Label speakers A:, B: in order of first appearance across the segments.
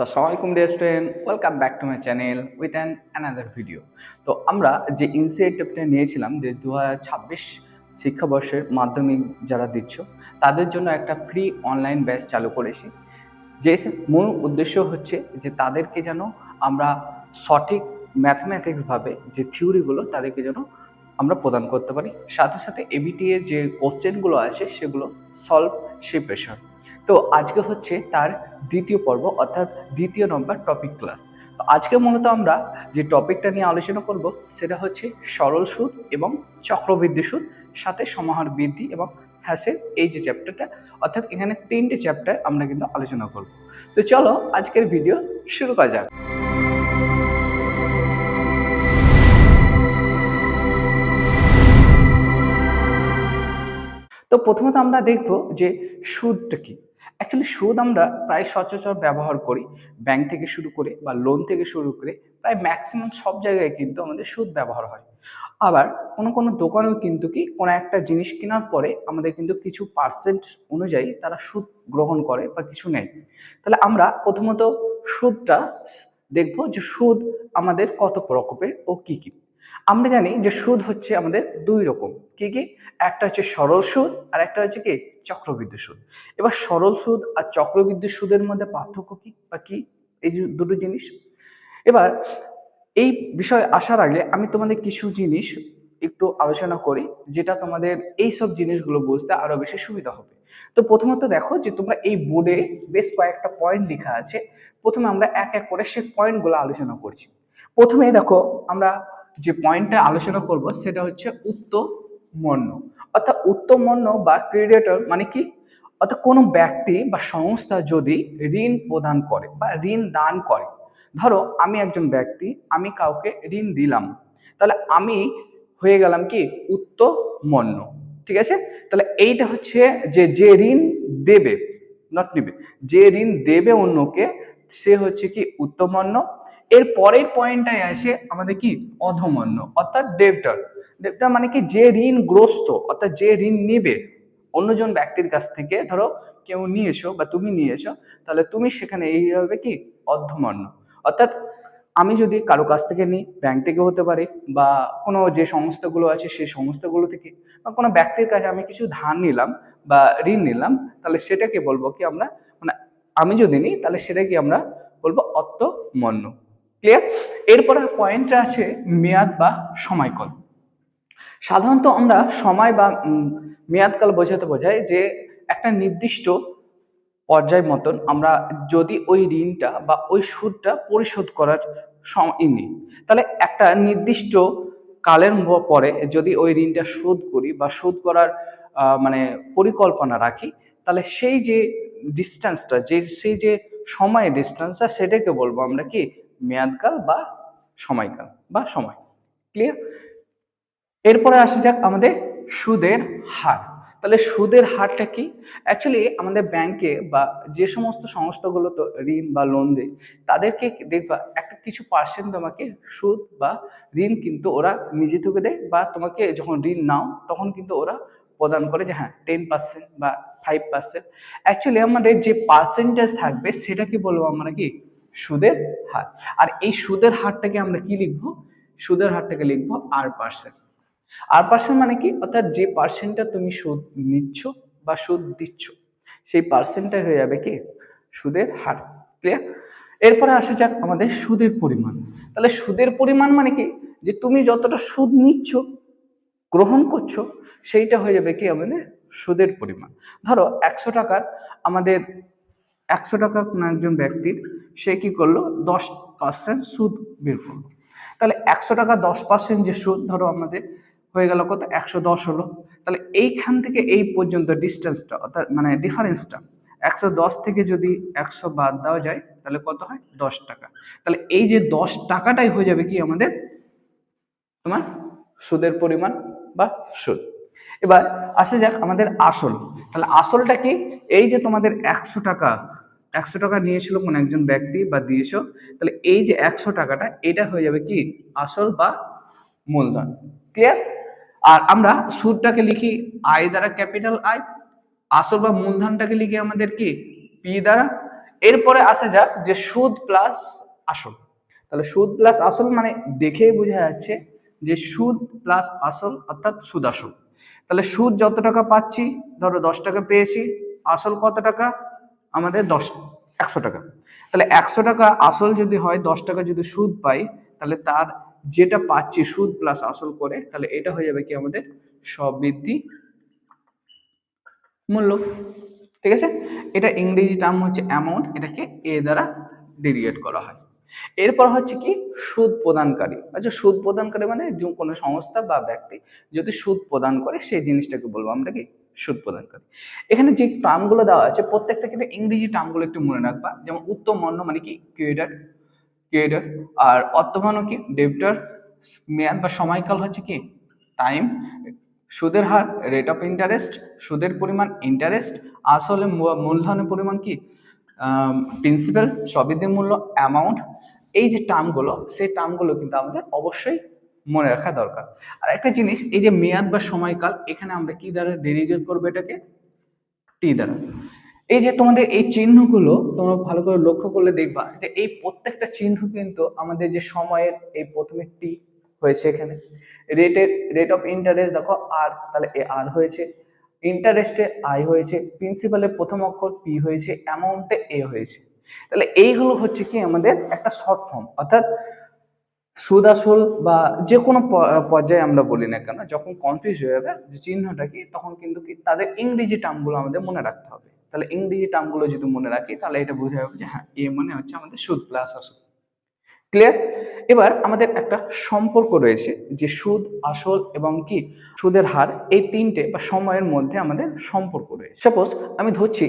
A: তো আসসালামু আলাইকুম dear student welcome back to my channel with an another video তো আমরা যে ইনসিয়েটিভটা নিয়েছিলাম যে দু ছাব্বিশ শিক্ষাবর্ষের মাধ্যমিক যারা দিচ্ছ, তাদের জন্য একটা ফ্রি অনলাইন ব্যাচ চালু করেছি। যে মূল উদ্দেশ্য হচ্ছে যে তাদেরকে যেন আমরা সঠিক ম্যাথমেটিক্সভাবে যে থিওরিগুলো তাদেরকে যেন আমরা প্রদান করতে পারি। সাথে সাথে এবিটি এর যে কোশ্চেনগুলো আছে, সেগুলো সলভ সেই প্রেশার তো আজকে হচ্ছে তার দ্বিতীয় পর্ব, অর্থাৎ দ্বিতীয় নম্বর টপিক ক্লাস তো আজকে মূলত আমরা যে টপিকটা নিয়ে আলোচনা করব, সেটা হচ্ছে সরল সুদ এবং চক্রবৃদ্ধি সুদ, সাথে সমাহার বৃদ্ধি এবং হ্যাসের এই যে চ্যাপ্টারটা অর্থাৎ এখানে তিনটে চ্যাপ্টার আমরা কিন্তু আলোচনা করব। তো চলো আজকের ভিডিও শুরু করা যাক। তো প্রথমত আমরা দেখব যে সুদটা কি। অ্যাকচুয়ালি সুদ আমরা প্রায় সচরাচর ব্যবহার করি। ব্যাংক থেকে শুরু করে বা লোন থেকে শুরু করে প্রায় ম্যাক্সিমাম সব জায়গায় কিন্তু আমাদের সুদ ব্যবহার হয়। আবার কোনো কোনো দোকানেও কিন্তু কি কোনো একটা জিনিস কেনার পরে আমাদের কিন্তু কিছু পার্সেন্ট অনুযায়ী তারা সুদ গ্রহণ করে বা কিছু নেয়। তাহলে আমরা প্রথমত সুদটা দেখব যে সুদ আমাদের কত প্রকোপের ও কি কি। আমরা জানি যে সুদ হচ্ছে আমাদের দুই রকম। কি কি? একটা হচ্ছে সরল সুদ, আর একটা হচ্ছে কি? চক্রবৃদ্ধি সুদ। এবার সরল সুদ আর চক্রবৃদ্ধি সুদের মধ্যে পার্থক্য কি বা কি? এই দুটো জিনিস। এবার এই বিষয়ে আসার আগে আমি তোমাদের কিছু জিনিস একটু আলোচনা করি, যেটা তোমাদের এই সব জিনিসগুলো বুঝতে আরও বেশি সুবিধা হবে। তো প্রথমত দেখো যে তোমরা এই বোর্ডে বেশ কয়েকটা পয়েন্ট লেখা আছে। প্রথমে আমরা এক এক করে সেই পয়েন্টগুলো আলোচনা করছি। প্রথমে দেখো আমরা যে পয়েন্টটা আলোচনা করব সেটা হচ্ছে উত্তমন্য অর্থাৎ উত্তমন্য বা ক্রিয়েটর মানে কি? অর্থাৎ কোনো ব্যক্তি বা সংস্থা যদি ঋণ প্রদান করে বা ঋণ দান করে, ধরো আমি একজন ব্যক্তি, আমি কাউকে ঋণ দিলাম, তাহলে আমি হয়ে গেলাম কি? উত্তমন্য ঠিক আছে? তাহলে এইটা হচ্ছে যে যে ঋণ দেবে নট নিবে, যে ঋণ দেবে অন্যকে, সে হচ্ছে কি? উত্তমন্য এর পরের পয়েন্টটাই আসে আমাদের কি? অধমন্য, অর্থাৎ ডেপ্টার ডেপ্টার মানে কি? যে ঋণগ্রস্ত অর্থাৎ যে ঋণ নিবে। অন্যজন ব্যক্তির কাছ থেকে ধরো কেউ নিয়েছো বা তুমি নিয়েছো, তাহলে তুমি সেখানে এই হবে কি? অর্ধমান্য অর্থাৎ আমি যদি কারও কাছ থেকে নিই ব্যাংক থেকে হতে পারে বা কোনো যে সংস্থাগুলো আছে, সেই সংস্থাগুলো থেকে বা কোনো ব্যক্তির কাছে আমি কিছু ধার নিলাম বা ঋণ নিলাম, তাহলে সেটাকে বলব কি আমরা? মানে আমি যদি নিই, তাহলে সেটাকে আমরা বলব অর্থমন্য। ক্লিয়ার এরপরে পয়েন্টটা আছে মেয়াদ বা সময়কাল। সাধারণত আমরা সময় বা মেয়াদকাল বোঝাতে বোঝাই যে একটা নির্দিষ্ট পর্যায় মতন আমরা যদি ওই ঋণটা বা ওই সুদটা পরিশোধ করার সময় নিই। তাহলে একটা নির্দিষ্ট কালের পরে যদি ওই ঋণটা শোধ করি বা শোধ করার মানে পরিকল্পনা রাখি, তাহলে সেই যে ডিস্টেন্সটা যে, সেই যে সময়ের ডিস্টেন্সটা সেটাকে বলব আমরা কি মেয়াদকাল বা সময়কাল বা সময়। ক্লিয়ার এরপরে আসা যাক আমাদের সুদের হার। তাহলে সুদের হারটা কি? অ্যাকচুয়ালি আমাদের ব্যাংকে বা যে সমস্ত সংস্থাগুলো তো ঋণ বা লোন দেয়, তাদেরকে দেখবা একটা কিছু পার্সেন্ট তোমাকে সুদ বা ঋণ কিন্তু ওরা নিজে থেকে দেয় বা তোমাকে যখন ঋণ নাও, তখন কিন্তু ওরা প্রদান করে যে হ্যাঁ টেন পার্সেন্ট বা ফাইভ পার্সেন্ট অ্যাকচুয়ালি আমাদের যে পার্সেন্টেজ থাকবে, সেটাকে বলব আমরা কি? সুদের হার। আর এই সুদের হারটাকে আমরা কি লিখব? সুদের হারটাকে লিখব আর পার্সেন্ট আর পার্সেন্ট মানে কি? অর্থাৎ যে পার্সেন্টটা তুমি সুদ নিচ্ছ বা সুদ দিচ্ছ, সেই পার্সেন্টটা হয়ে যাবে কি? সুদের হার। ক্লিয়ার এরপরে আসা যাক আমাদের সুদের পরিমাণ। তাহলে সুদের পরিমাণ মানে কি? যে তুমি যতটা সুদ নিচ্ছ, গ্রহণ করছ, সেইটা হয়ে যাবে কি আমাদের সুদের পরিমাণ। ধরো একশো টাকার আমাদের একশো টাকা কোনো একজন ব্যক্তির, সে কী করল? দশ পার্সেন্ট সুদ বের করল। তাহলে একশো টাকা দশ পার্সেন্ট যে সুদ ধরো আমাদের হয়ে গেল কত? একশো দশ হলো। তাহলে এইখান থেকে এই পর্যন্ত ডিস্টেন্সটা, অর্থাৎ মানে ডিফারেন্সটা, একশো দশ থেকে যদি একশো বাদ দেওয়া যায়, তাহলে কত হয়? দশ টাকা। তাহলে এই যে দশ টাকাটাই হয়ে যাবে কি আমাদের? তোমার সুদের পরিমাণ বা সুদ। এবার আসে যাক আমাদের আসল। তাহলে আসলটা কি? এই যে তোমাদের একশো টাকা একশো টাকা নিয়েছিল কোন একজন ব্যক্তি বা দিয়েছ, তাহলে এই যে একশো টাকাটা, এটা হয়ে যাবে কি? আসল বা মূলধন। ক্লিয়ার আর আমরা সুদটাকে লিখি আই দ্বারা ক্যাপিটাল আই আসল বা মূলধনটাকে লিখি আমাদের কি? পি দ্বারা। এরপরে আসা যাক যে সুদ প্লাস আসল। তাহলে সুদ প্লাস আসল মানে দেখেই বোঝা যাচ্ছে যে সুদ প্লাস আসল অর্থাৎ সুদ আসল। তাহলে সুদ যত টাকা পাচ্ছি, ধরো দশ টাকা পেয়েছি, আসল কত টাকা? আমাদের দশ, একশো টাকা। তাহলে একশো টাকা আসল যদি হয়, দশ টাকা যদি সুদ পাই, তাহলে তার যেটা পাচ্ছি সুদ প্লাস আসল করে, তাহলে এটা হয়ে যাবে কি আমাদের সবৃদ্ধি মূল্য। ঠিক আছে? এটা ইংরেজি টার্ম হচ্ছে অ্যামাউন্ট এটাকে এ দ্বারা ডেরিয়েট করা হয়। এরপর হচ্ছে কি সুদ প্রদানকারী। আচ্ছা সুদ প্রদানকারী মানে কোনো সংস্থা বা ব্যক্তি যদি সুদ প্রদান করে, সেই জিনিসটাকে বলব আমরা কি? সুদ প্রদান করে এখানে যে টার্মগুলো দেওয়া আছে, প্রত্যেকটা কিন্তু ইংরেজি টার্মগুলো একটু মনে রাখবা। যেমন উত্তম মন্য মানে কি? ক্রিয়েটার ক্রিয়েটার আর অর্থমান কি? ডেবিটর। মেয়াদ বা সময়কাল হচ্ছে কি? টাইম। সুদের হার, রেট অফ ইন্টারেস্ট। সুদের পরিমাণ, ইন্টারেস্ট। আসলে মূলধনের পরিমাণ কি? প্রিন্সিপাল সবিধি মূল্য, অ্যামাউন্ট। এই যে টার্মগুলো, সেই টার্মগুলো কিন্তু আমাদের অবশ্যই মনে রাখা দরকার। আর একটা জিনিস, এই যে মেয়াদ বা সময়কাল, এখানে আমরা কি দ্বারা ডেরিভেট করব এটাকে? টি দ্বারা। এই যে তোমাদের এই চিহ্নগুলো, তোমরা ভালো করে লক্ষ্য করলে দেখবা যে এই প্রত্যেকটা চিহ্ন কিন্তু আমাদের যে সময়ের এই প্রথমে টি হয়েছে এখানে। রেটের রেট অফ ইন্টারেস্ট দেখো আর তাহলে এ আর হয়েছে। ইন্টারেস্টে আই হয়েছে। প্রিন্সিপালের প্রথম অক্ষর পি হয়েছে। অ্যামাউন্টে এ হয়েছে। তাহলে এইগুলো হচ্ছে কি আমাদের একটা শর্ট ফর্ম অর্থাৎ সুদ আসল বা যে কোনো পর্যায়ে আমরা বলি না কেন, যখন কনফিউজ হয়ে যাবে যে চিহ্নটা কি, তখন কিন্তু কি তাদের ইংরেজি টার্মগুলো আমাদের মনে রাখতে হবে। তাহলে ইংরেজি টার্মগুলো যদি মনে রাখি, তাহলে এটা বোঝা যাবে যে হ্যাঁ এ মানে হচ্ছে আমাদের সুদ প্লাস আসল। ক্লিয়ার এবার আমাদের একটা সম্পর্ক রয়েছে যে সুদ, আসল এবং কি সুদের হার, এই তিনটে বা সময়ের মধ্যে আমাদের সম্পর্ক রয়েছে। সাপোজ আমি ধরছি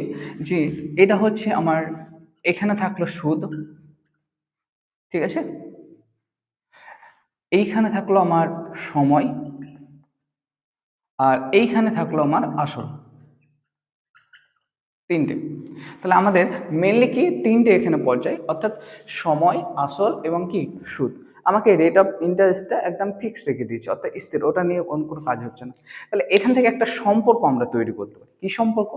A: যে এটা হচ্ছে আমার, এখানে থাকল সুদ, ঠিক আছে? এইখানে থাকল আমার সময় আর এইখানে থাকল আমার আসল। তিনটে। তাহলে আমাদের মেনলি কি তিনটে এখানে পর্যায়? অর্থাৎ সময়, আসল এবং কি সুদ। আমাকে রেট অফ ইন্টারেস্টটা একদম ফিক্সড রেখে দিয়েছে, অর্থাৎ স্থির। ওটা নিয়ে অন্য কোনো কাজ হচ্ছে না। তাহলে এখান থেকে একটা সম্পর্ক আমরা তৈরি করতে পারি। কী সম্পর্ক?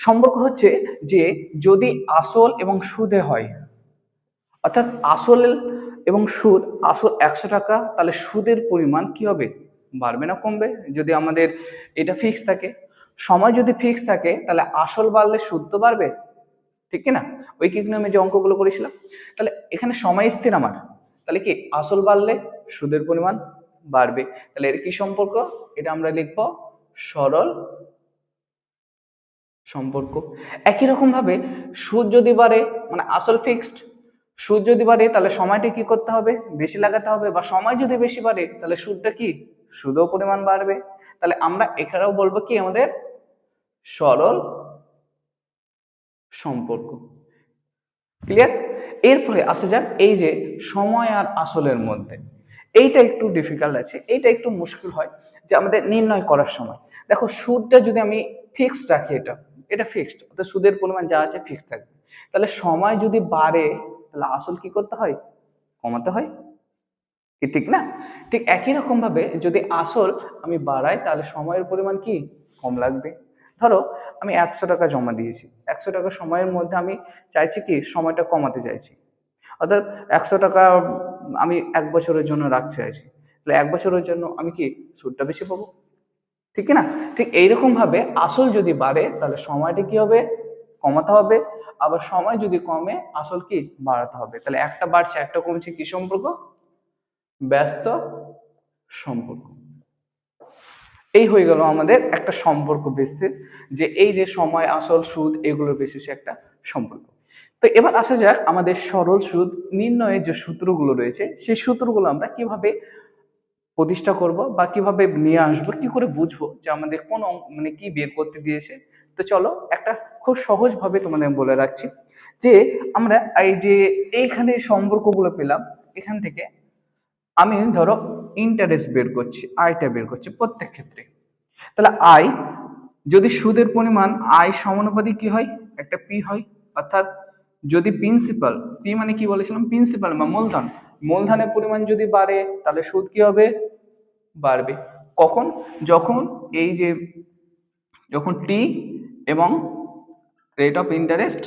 A: সম্পর্ক হচ্ছে যে যদি আসল এবং সুদে হয়, অর্থাৎ আসল এবং সুদ, আসল একশো টাকা, তাহলে সুদের পরিমাণ কি হবে? বাড়বে না কমবে? যদি আমাদের এটা ফিক্স থাকে। সময় যদি ফিক্স থাকে, তাহলে আসল বাড়লে সুদ তো বাড়বে। ঠিক কি না? ওই নিয়মে যে অঙ্কগুলো করেছিলাম? তাহলে এখানে সময় স্থির আমার। তাহলে কি? আসল বাড়লে সুদের পরিমাণ বাড়বে। তাহলে এর কি সম্পর্ক? এটা আমরা লিখব সরল সম্পর্ক। একই রকম ভাবে সুদ যদি বাড়ে মানে আসল ফিক্সড সুদ যদি বাড়ে, তাহলে সময়টা কি করতে হবে? বেশি লাগাতে হবে বা সময় যদি বেশি বাড়ে, তাহলে সুদটা কি? সুদও পরিমাণ বাড়বে। তাহলে আমরা এখানেও বলব কি আমাদের? সরল সম্পর্ক। ক্লিয়ার এরপরে আসা যাক এই যে সময় আর আসলের মধ্যে। এইটা একটু ডিফিকাল্ট আছে। এইটা একটু মুশকিল হয় যে আমাদের নির্ণয় করার সময়। দেখো, সুদটা যদি আমি ফিক্সড রাখি এটা এটা ফিক্সড অর্থাৎ সুদের পরিমাণ যা আছে ফিক্সড থাকবে। তাহলে সময় যদি বাড়ে তাহলে আসল কি করতে হয়? কমাতে হয়। কি ঠিক না? ঠিক একই রকম ভাবে যদি আসল আমি বাড়াই, তাহলে সময়ের পরিমাণ কি? কম লাগবে। ধরো, আমি একশো টাকা জমা দিয়েছি। একশো টাকা সময়ের মধ্যে আমি চাইছি কি? সময়টা কমাতে চাইছি। অর্থাৎ একশো টাকা আমি এক বছরের জন্য রাখতে চাইছি। তাহলে এক বছরের জন্য আমি কি সুদটা বেশি পাবো? ঠিক না? ঠিক এইরকম ভাবে আসল যদি বাড়ে, তাহলে সময়টা কি হবে? কমাতে হবে, আবার সময় যদি কমে, আসল কি? বাড়াতে হবে। তাহলে একটা বাড়ছে, একটা কমছে, কি সম্পর্ক? ব্যস্ত সম্পর্ক। এই হয়ে গেল আমাদের একটা সম্পর্ক বেসিস যে এই যে সময়, আসল সুদ, এগুলোর বেসিসে একটা সম্পর্ক। তো এবার আসা যাক আমাদের সরল সুদ, নির্ণয়ের যে সূত্রগুলো রয়েছে, সেই সূত্রগুলো আমরা কীভাবে প্রতিষ্ঠা করব বা কীভাবে নিয়ে আসব, কি করে বুঝব যে আমাদের কোন মানে কি বের করতে দিয়েছে? তো চলো একটা খুব সহজভাবে তোমাদের বলে রাখছি যে আমরা এই যে এইখানে সম্পর্কগুলো পেলাম, এখান থেকে আমি ধরো ইন্টারেস্ট বের করছি আয়টা বের করছি প্রত্যেক ক্ষেত্রে। তাহলে আয় যদি সুদের পরিমাণ আয় সমানুপাতি কি হয়? একটা পি হয়। অর্থাৎ যদি প্রিন্সিপাল পি মানে কি বলেছিলাম? প্রিন্সিপাল বা মূলধন। মূলধনের পরিমাণ যদি বাড়ে, তাহলে সুদ কি হবে? বাড়বে। কখন? যখন এই যে, যখন টি এবং রেট অফ ইন্টারেস্ট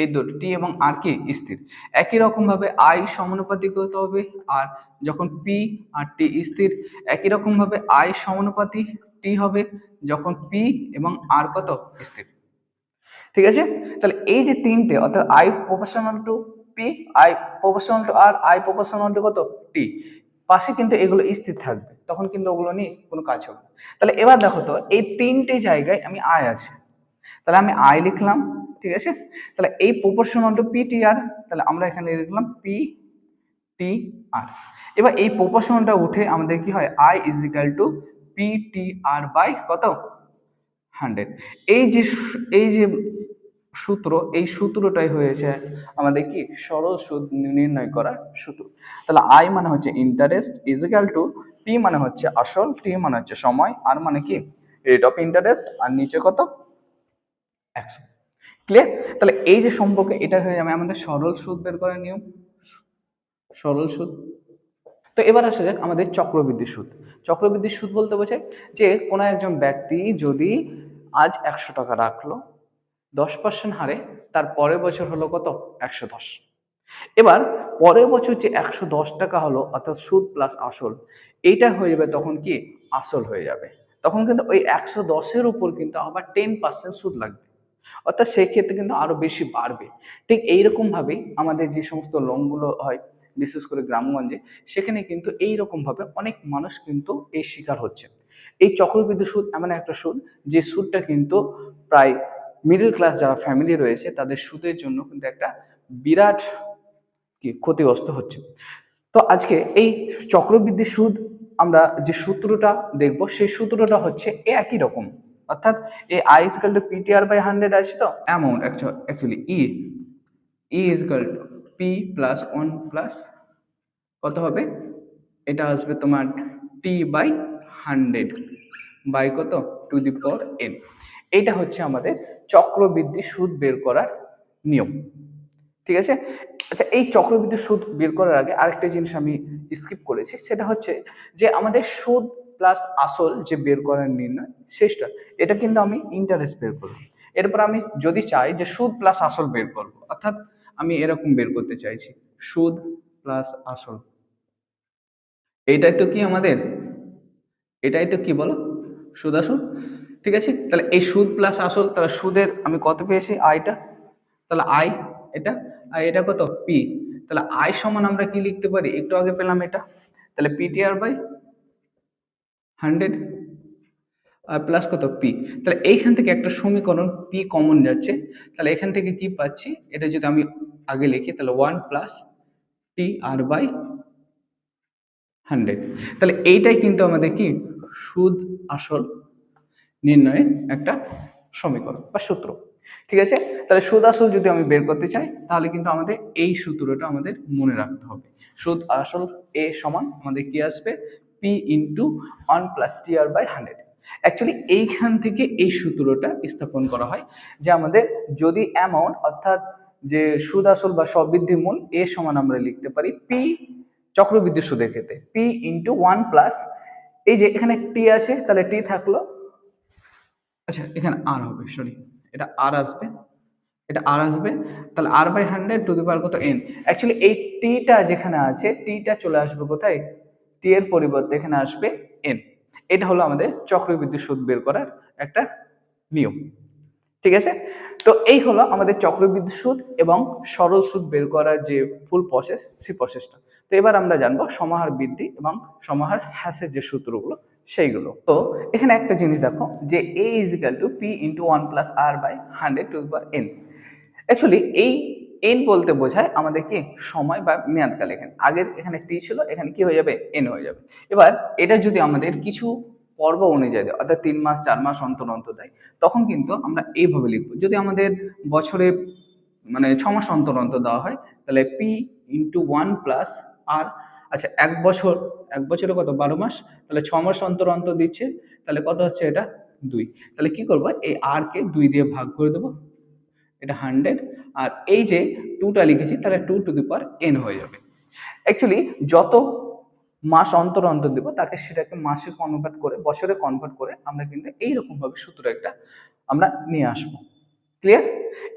A: এই দুটো এবং আর কি? স্থির। একই রকম ভাবে আই সমানুপাতিক হতে হবে, আর যখন পি আর টি স্থির, একই রকম ভাবে আই সমানুপাতি টি হবে যখন পি এবং আর কত? স্থির। ঠিক আছে? তাহলে এই যে তিনটে, অর্থাৎ I proportional to P I proportional to R I proportional to কত? টি পাশে কিন্তু এগুলো স্থির থাকবে, তখন কিন্তু ওগুলো নিয়ে কোনো কাজ হবে তাহলে এবার দেখো তো, এই তিনটে জায়গায় আমি আয় আছে। তাহলে আমি আই লিখলাম, ঠিক আছে? তাহলে এই proportional to P T R তাহলে আমরা এখানে লিখলাম পি টি আর এবার এই প্রপোর্শনালটা উঠে আমাদের কি হয়? I is equal to P T R by কত? হান্ড্রেড এই যে এই যে সূত্র, এই সূত্রটাই হয়েছে আমাদের কি? সরল সুদ নির্ণয় করার সূত্র। তাহলে আই মানে হচ্ছে ইন্টারেস্ট ইজিক্যাল টু পি মানে হচ্ছে আসল টি মানে হচ্ছে সময় আর মানে কি? রেট অফ ইন্টারেস্ট আর নিচে কত? একশো। ক্লিয়ার তাহলে এই যে সম্পর্কে এটা হয়ে যাবে আমাদের সরল সুদ বের করার নিয়ম। সরল সুদ। তো এবার আসা যাক আমাদের চক্রবৃদ্ধি সুদ। চক্রবৃদ্ধি সুদ বলতে বোঝায় যে কোনো একজন ব্যক্তি যদি আজ একশো টাকা রাখল দশ পার্সেন্ট হারে তার পরের বছর হলো কত? একশো দশ। এবার পরের বছর যে একশো দশ টাকা হলো অর্থাৎ সুদ প্লাস আসল এইটা হয়ে যাবে তখন কি? আসল হয়ে যাবে। তখন কিন্তু ওই একশো দশের উপর কিন্তু আবার টেন পার্সেন্ট সুদ লাগবে। অর্থাৎ সেই ক্ষেত্রে কিন্তু আরও বেশি বাড়বে। ঠিক এইরকম ভাবে আমাদের যে সমস্ত লোনগুলো হয়, বিশেষ করে গ্রামগঞ্জে, সেখানে কিন্তু এইরকম ভাবে অনেক মানুষ কিন্তু এই শিকার হচ্ছে। এই চক্রবৃদ্ধি সুদ এমন একটা সুদ, যে সুদটা কিন্তু প্রায় মিডল ক্লাস যারা ফ্যামিলি রয়েছে, তাদের সুদের জন্য কিন্তু একটা বিরাট কি ক্ষতিগ্রস্ত হচ্ছে। তো আজকে এই চক্রবৃদ্ধি সুদ, আমরা যে সূত্রটা দেখব, সেই সূত্রটা হচ্ছে একই রকম। অর্থাৎ এই I is equal to P T R by hundred আছে তো? Amount actually E E is equal to P plus one plus কত হবে? এটা আসবে তোমার টি বাই হান্ড্রেড বাই কত? টু দি পাওয়ার এন এইটা হচ্ছে আমাদের চক্রবৃদ্ধি সুদ বের করার নিয়ম। ঠিক আছে? আচ্ছা এই চক্রবৃদ্ধি সুদ বের করার আগে আরেকটা জিনিস আমি স্কিপ করেছি, সেটা হচ্ছে যে আমাদের সুদ প্লাস আসল যে বের করার নির্ণয় শেষটা এটা কিন্তু আমি ইন্টারেস্ট বের করব। এরপর আমি যদি চাই যে সুদ প্লাস আসল বের করব, অর্থাৎ আমি এরকম বের করতে চাইছি, সুদ প্লাস আসল। এইটাই তো কি আমাদের? এটাই তো কি বলো? সুদ আসল? ঠিক আছে? তাহলে এই সুদ প্লাস আসল, তাহলে সুদের আমি কত পেয়েছি? আইটা তাহলে আই এটা? আর এটা কত? পি তাহলে আই সমান আমরা কি লিখতে পারি? একটু আগে পেলাম এটা। তাহলে P T R by hundred R plus কত? পি তাহলে এইখান থেকে একটা সমীকরণ পি কমন যাচ্ছে। তাহলে এখান থেকে কি পাচ্ছি? এটা যদি আমি আগে লিখি, তাহলে one plus T R by hundred তাহলে এইটাই কিন্তু আমাদের কি? সুদ আসল নির্ণয়ের একটা সমীকরণ বা সূত্র। ঠিক আছে? তাহলে সুদ আসল যদি আমি বের করতে চাই, তাহলে কিন্তু আমাদের এই সূত্রটা আমাদের মনে রাখতে হবে। সুদ আসল এ সমান আমাদের কি আসবে? P into one plus T R by hundred actually এইখান থেকে এই সূত্রটা স্থাপন করা হয় যে আমাদের যদি অ্যামাউন্ট অর্থাৎ যে সুদ আসল বা সবৃদ্ধি মূল এ সমান আমরা লিখতে পারি পি চক্রবৃদ্ধি সুদের ক্ষেত্রে। পি ইন্টু ওয়ান প্লাস এই যে এখানে টি আছে, তাহলে টি থাকল আচ্ছা এখানে আর হবে সরি এটা আর আসবে, এটা আর আসবে, তাহলে R by hundred to the power কত এন অ্যাকচুয়ালি এই টিটা যেখানে আছে টিটা চলে আসবে কোথায়? টি এর পরিবর্তে এখানে আসবে এন। এটা হলো আমাদের চক্রবৃদ্ধি সুদ বের করার একটা নিয়ম। ঠিক আছে? তো এই হলো আমাদের চক্রবৃদ্ধি সুদ এবং সরল সুদ বের করার যে ফুল প্রসেস সেই প্রসেসটা তো এবার আমরা জানব সমাহার বৃদ্ধি এবং সমাহার হ্যাসের যে সূত্রগুলো, সেইগুলো। তো এখানে একটা জিনিস দেখো যে A is equal to P into one plus R by hundred to per n actually এই এন বলতে বোঝায় আমাদের কি সময় বা মেয়াদকাল এখানে আগের এখানে টি ছিল, এখানে কি হয়ে যাবে? এন হয়ে যাবে। এবার এটা যদি আমাদের কিছু পর্ব অনুযায়ী দেয়, অর্থাৎ তিন মাস, চার মাস অন্তর অন্তর দেয়, তখন কিন্তু আমরা এইভাবে লিখব। যদি আমাদের বছরে মানে ছ মাস অন্তর অন্তর দেওয়া হয়, তাহলে P into one plus R আচ্ছা এক বছর, এক বছরে কত? বারো মাস? তাহলে ছ মাস অন্তর অন্তর দিচ্ছে, তাহলে কত হচ্ছে এটা? দুই। তাহলে কি করব? এই আর কে দুই দিয়ে ভাগ করে দেবো। এটা হান্ড্রেড আর এই যে টুটা লিখেছি, তাহলে two to the power n হয়ে যাবে। অ্যাকচুয়ালি যত মাস অন্তর অন্তর দেবো, তাকে সেটাকে মাসে কনভার্ট করে, বছরে কনভার্ট করে, আমরা কিন্তু এইরকমভাবে সূত্র একটা আমরা নিয়ে আসব। ক্লিয়ার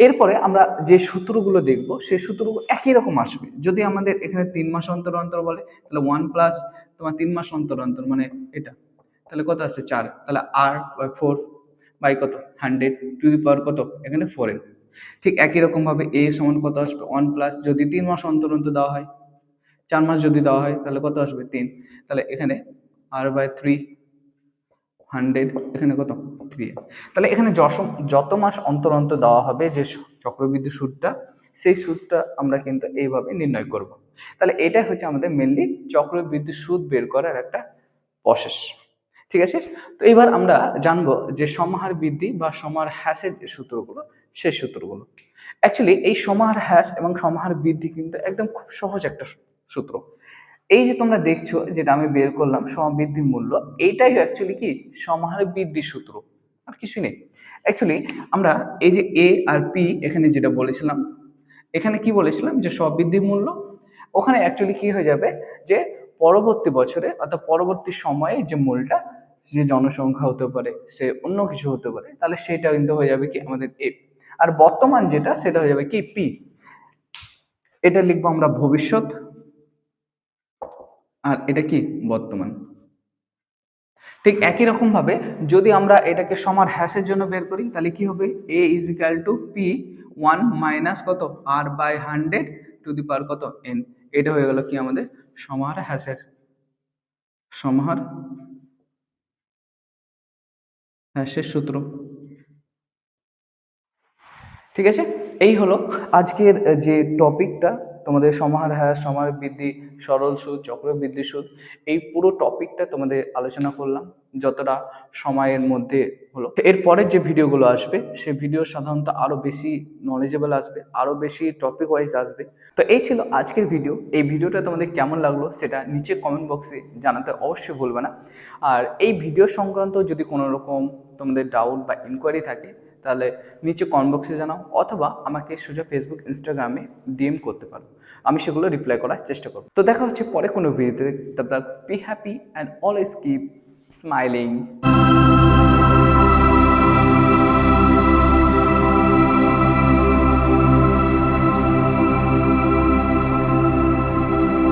A: এরপরে আমরা যে সূত্রগুলো দেখব সেই সূত্রগুলো একই রকম আসবে। যদি আমাদের এখানে তিন মাস অন্তর অন্তর বলে, তাহলে ওয়ান প্লাস তোমার তিন মাস অন্তর অন্তর মানে এটা। তাহলে কত আছে চার। তাহলে আর বাই ফোর বাই কত? হান্ড্রেড টু দি পাওয়ার কত? এখানে ফোর এন ঠিক একই রকমভাবে এ সমান কত আসবে? ওয়ান প্লাস যদি তিন মাস অন্তর অন্তর দেওয়া হয়, চার মাস যদি দেওয়া হয়, তাহলে কত আসবে? তিন। তাহলে এখানে আর বাই থ্রি হান্ড্রেড এখানে কত? থ্রি তাহলে এখানে যত মাস অন্তর অন্তর দেওয়া হবে যে চক্রবৃদ্ধি সুদটা সেই সুদটা আমরা কিন্তু এইভাবে নির্ণয় করব। তাহলে এটা হচ্ছে আমাদের মেনলি চক্রবৃদ্ধি সুদ বের করার একটা প্রসেস ঠিক আছে? তো এবার আমরা জানব যে সমাহার বৃদ্ধি বা সমাহার হ্যাসের সূত্রগুলো সেই সূত্রগুলো। অ্যাকচুয়ালি এই সমাহার হ্যাস এবং সমাহার বৃদ্ধি কিন্তু একদম খুব সহজ একটা সূত্র। এই যে তোমরা দেখছ, যেটা আমি বের করলাম সমবৃদ্ধি মূল্য, এইটাই অ্যাকচুয়ালি কি? সমাহার বৃদ্ধি সূত্র। আর কিছুই নেই। অ্যাকচুয়ালি আমরা এই যে এ আর পি এখানে যেটা বলেছিলাম, এখানে কি বলেছিলাম? যে সবৃদ্ধি মূল্য। ওখানে অ্যাকচুয়ালি কি হয়ে যাবে? যে পরবর্তী বছরে অর্থাৎ পরবর্তী সময়ে যে মূলটা, যে জনসংখ্যা হতে পারে, সে অন্য কিছু হতে পারে, তাহলে সেটা কিন্তু হয়ে যাবে কি? আমাদের এ আর বর্তমান যেটা, সেটা হয়ে যাবে কি? পি এটা লিখব আমরা ভবিষ্যৎ, আর এটা কি? বর্তমান। ঠিক একই রকম ভাবে যদি আমরা এটাকে সমার হ্যাসের জন্য বের করি, তাহলে কি হবে? A is equal to P one minus কত? R by hundred to the per কত? এন এটা হয়ে গেল কি আমাদের? সমাহার হ্যাসের সমাহার হ্যাসের সূত্র। ঠিক আছে? এই হলো আজকের যে টপিকটা, তোমাদের সমাহার হ্যাস সমাহার বৃদ্ধি, সরল সুদ, চক্রবৃদ্ধি সুদ, এই পুরো টপিকটা তোমাদের আলোচনা করলাম, যতটা সময়ের মধ্যে হলো। এর পরের যে ভিডিওগুলো আসবে, সে ভিডিও সাধারণত আরও বেশি নলেজেবল আসবে আরও বেশি টপিক ওয়াইজ আসবে। তো এই ছিল আজকের ভিডিও। এই ভিডিওটা তোমাদের কেমন লাগল, সেটা নিচে কমেন্ট বক্সে জানাতে অবশ্যই ভুলবে না। আর এই ভিডিও সংক্রান্ত যদি কোনো রকম তোমাদের ডাউট বা ইনকোয়ারি থাকে তাহলে নিচে কমেন্ট বক্সে জানাও অথবা আমাকে সোজা ফেসবুক ইনস্টাগ্রামে ডিএম করতে পারো। আমি সেগুলো রিপ্লাই করার চেষ্টা করব। তো দেখা হচ্ছে পরে কোনো ভিডিওতে তবে be happy and always keep smiling